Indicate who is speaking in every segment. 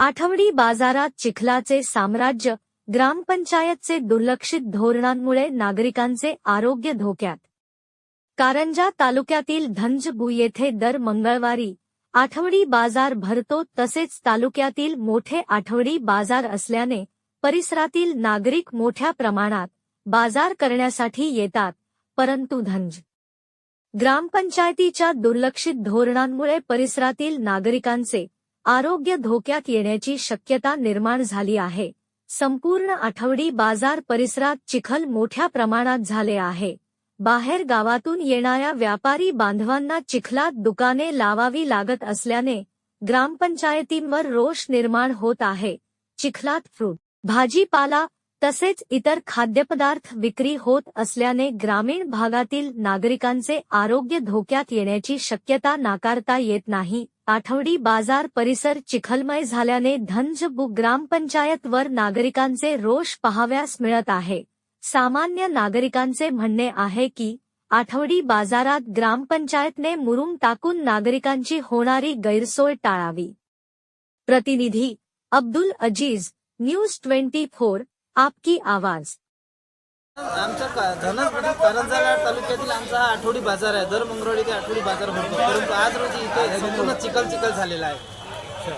Speaker 1: आठवडी बाजारात चिखलाचे साम्राज्य ग्रामपंचायतचे दुर्लक्षित धोरणांमुळे नागरिकांचे आरोग्य धोक्यात. कारंजा तालुक्यातील धंजबू येथे दर मंगळवारी आठवडी बाजार भरतो तसेच तालुक्यातील मोठे आठवडी बाजार असल्याने परिसरातील नागरिक मोठ्या प्रमाणात बाजार करण्यासाठी येतात परंतु धंज ग्रामपंचायतीच्या दुर्लक्षित धोरणांमुळे परिसरातील नागरिकांचे आरोग्य धोक्यात येण्याची शक्यता निर्माण झाली आहे. संपूर्ण आठवडी बाजार परिसरात चिखल मोठ्या प्रमाणात झाले आहे. बाहेर गावातून येणाऱ्या व्यापारी बांधवांना चिखलात दुकाने लावावी लागत असल्याने ग्रामपंचायतींवर रोष निर्माण होत आहे. चिखलात फ्रूट भाजीपाला तसेच इतर खाद्यपदार्थ विक्री होत असल्याने ग्रामीण भागातील नागरिकांचे आरोग्य धोक्यात येण्याची शक्यता नाकारता येत नाही. आठवडी बाजार परिसर चिखलमय झाल्याने धनजबू ग्रामपंचायतवर नागरिकांचे रोष पहाव्यास मिळत आहे. सामान्य नागरिकांचे म्हणणे आहे की आठवडी बाजारात ग्रामपंचायतने मुरुम टाकून नागरिकांची होणारी गैरसोय टाळावी. प्रतिनिधी Abdul Aziz news twenty four आपकी आवाज.
Speaker 2: आमच्या का- धनसमध्ये तालुक्यातील आमचा हा आठवडी बाजार आहे. दर मंगळवारी ते आठवडी बाजार भरतो. परंतु आज रोजी इथे संपूर्ण चिखल चिखल झालेला आहे.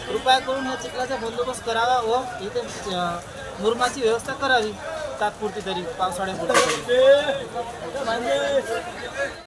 Speaker 2: कृपया करून या चिखलाचा बंदोबस्त करावा व इथे मुरमाची व्यवस्था करावी तात्पुरती तरी पावसाळ्यापुरती तरी.